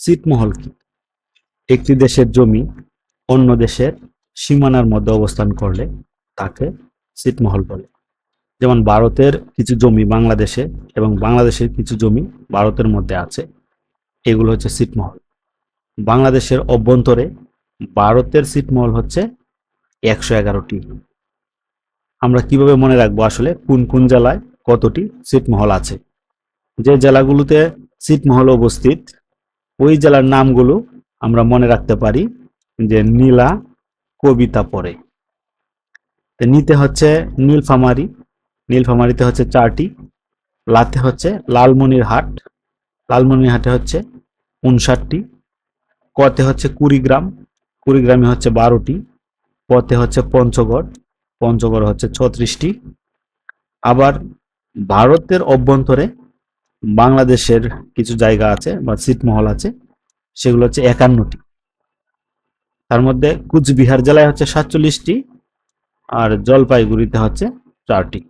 ছিটমহল কি? একটি দেশের জমি অন্য দেশের সীমানার মধ্যে অবস্থান করলে তাকে ছিটমহল বলে। যেমন ভারতের কিছু জমি বাংলাদেশে এবং বাংলাদেশের কিছু জমি ভারতের মধ্যে আছে, এগুলো হচ্ছে ছিটমহল বাংলাদেশের অভ্যন্তরে ভারতের ছিটমহল হচ্ছে একশো এগারোটি। আমরা কীভাবে মনে রাখব আসলে কোন কোন জেলায় কতটি ছিটমহল আছে? যে জেলাগুলোতে ছিটমহল অবস্থিত ওই জেলার নামগুলো আমরা মনে রাখতে পারি যে নীলা কবিতা পড়ে। তো নিতে হচ্ছে নীলফামারি। নীলফামারিতে হচ্ছে চারটি। লাতে হচ্ছে লালমনির হাট লালমনির হাটে হচ্ছে উনষাটটি। কতে হচ্ছে কুড়িগ্রাম। কুড়িগ্রামে হচ্ছে বারোটি। পথে হচ্ছে পঞ্চগড়। পঞ্চগড় হচ্ছে ছত্রিশটি। আবার ভারতের অভ্যন্তরে বাংলাদেশের কিছু জায়গা আছে বা ছিটমহল আছে, সেগুলো হচ্ছে একান্নটি। তার মধ্যে কুচবিহার জেলায় হচ্ছে সাতচল্লিশটি আর জলপাইগুড়িতে হচ্ছে চারটি।